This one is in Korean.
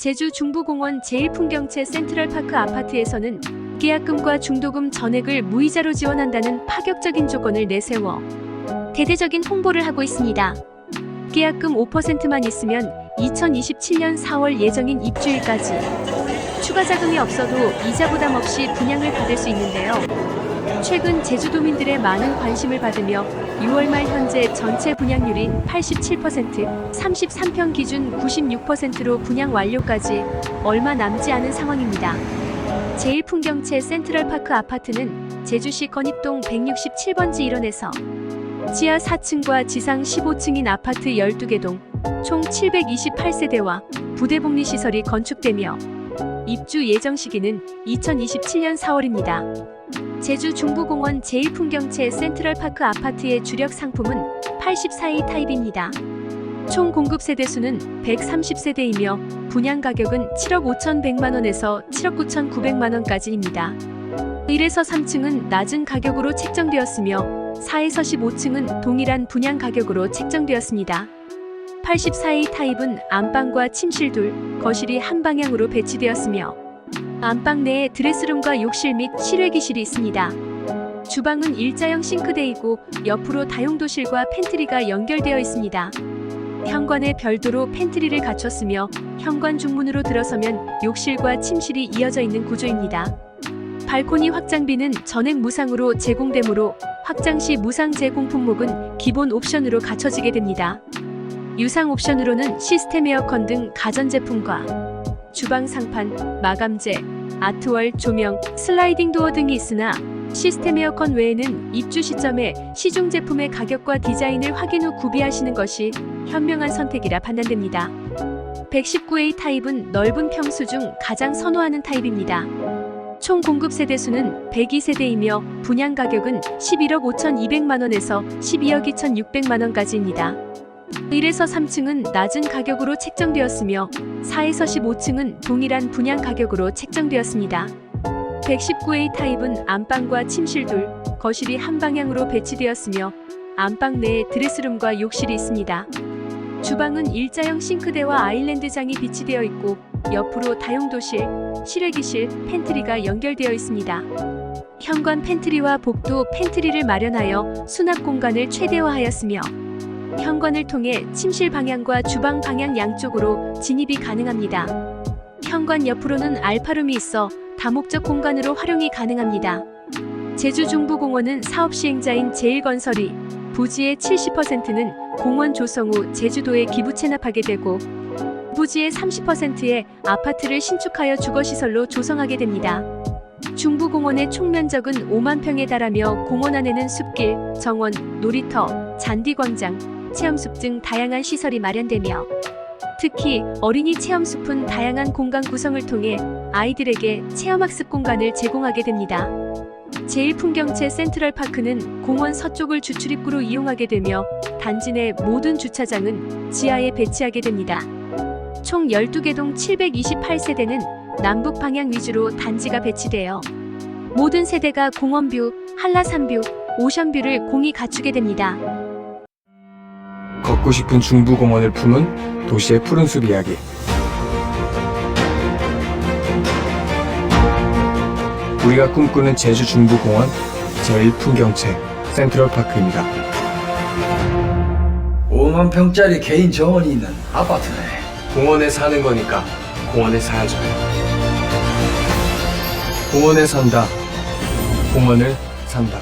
제주 중부공원 제1풍경채 센트럴파크 아파트에서는 계약금과 중도금 전액을 무이자로 지원한다는 파격적인 조건을 내세워 대대적인 홍보를 하고 있습니다. 계약금 5%만 있으면 2027년 4월 예정인 입주일까지 추가 자금이 없어도 이자 부담 없이 분양을 받을 수 있는데요. 최근 제주도민들의 많은 관심을 받으며 6월 말 현재 전체 분양률이 87%, 33평 기준 96%로 분양 완료까지 얼마 남지 않은 상황입니다. 제1풍경채 센트럴파크 아파트는 제주시 건입동 167번지 1원에서 지하 4층과 지상 15층인 아파트 12개 동, 총 728세대와 부대복리 시설이 건축되며 입주 예정 시기는 2027년 4월입니다. 제주 중부공원 제1풍경채 센트럴파크 아파트의 주력 상품은 84A 타입입니다. 총 공급 세대 수는 130세대이며 분양 가격은 7억 5,100만 원에서 7억 9,900만 원까지입니다. 1에서 3층은 낮은 가격으로 책정되었으며 4에서 15층은 동일한 분양 가격으로 책정되었습니다. 84A 타입은 안방과 침실 둘, 거실이 한 방향으로 배치되었으며 안방 내에 드레스룸과 욕실 및 실외기실이 있습니다. 주방은 일자형 싱크대이고 옆으로 다용도실과 팬트리가 연결되어 있습니다. 현관에 별도로 팬트리를 갖췄으며 현관 중문으로 들어서면 욕실과 침실이 이어져 있는 구조입니다. 발코니 확장비는 전액 무상으로 제공되므로 확장 시 무상 제공 품목은 기본 옵션으로 갖춰지게 됩니다. 유상 옵션으로는 시스템 에어컨 등 가전제품과 주방 상판, 마감재, 아트월, 조명, 슬라이딩 도어 등이 있으나 시스템 에어컨 외에는 입주 시점에 시중 제품의 가격과 디자인을 확인 후 구비하시는 것이 현명한 선택이라 판단됩니다. 119A 타입은 넓은 평수 중 가장 선호하는 타입입니다. 총 공급 세대 수는 102세대이며 분양 가격은 11억 5,200만 원에서 12억 2,600만 원까지입니다. 1에서 3층은 낮은 가격으로 책정되었으며 4에서 15층은 동일한 분양 가격으로 책정되었습니다. 119A 타입은 안방과 침실 둘, 거실이 한 방향으로 배치되었으며 안방 내에 드레스룸과 욕실이 있습니다. 주방은 일자형 싱크대와 아일랜드장이 비치되어 있고 옆으로 다용도실, 실외기실, 팬트리가 연결되어 있습니다. 현관 팬트리와 복도 팬트리를 마련하여 수납 공간을 최대화하였으며 현관을 통해 침실 방향과 주방 방향 양쪽으로 진입이 가능합니다. 현관 옆으로는 알파룸이 있어 다목적 공간으로 활용이 가능합니다. 제주 중부공원은 사업 시행자인 제일건설이 부지의 70%는 공원 조성 후 제주도에 기부 체납하게 되고 부지의 30%의 아파트를 신축하여 주거시설로 조성하게 됩니다. 중부공원의 총 면적은 5만 평에 달하며 공원 안에는 숲길, 정원, 놀이터, 잔디광장, 체험숲 등 다양한 시설이 마련되며 특히 어린이 체험숲은 다양한 공간 구성을 통해 아이들에게 체험학습 공간을 제공하게 됩니다. 제1풍경채 센트럴파크는 공원 서쪽을 주출입구로 이용하게 되며 단지 내 모든 주차장은 지하에 배치하게 됩니다. 총 12개 동 728세대는 남북 방향 위주로 단지가 배치되어 모든 세대가 공원뷰, 한라산뷰, 오션뷰를 공히 갖추게 됩니다. 걷고 싶은 중부공원을 품은 도시의 푸른 숲 이야기. 우리가 꿈꾸는 제주 중부공원 제1풍경채 센트럴파크입니다. 5만 평짜리 개인 정원이 있는 아파트네. 공원에 사는 거니까 공원에 살아야죠. 공원에 산다. 공원을 산다.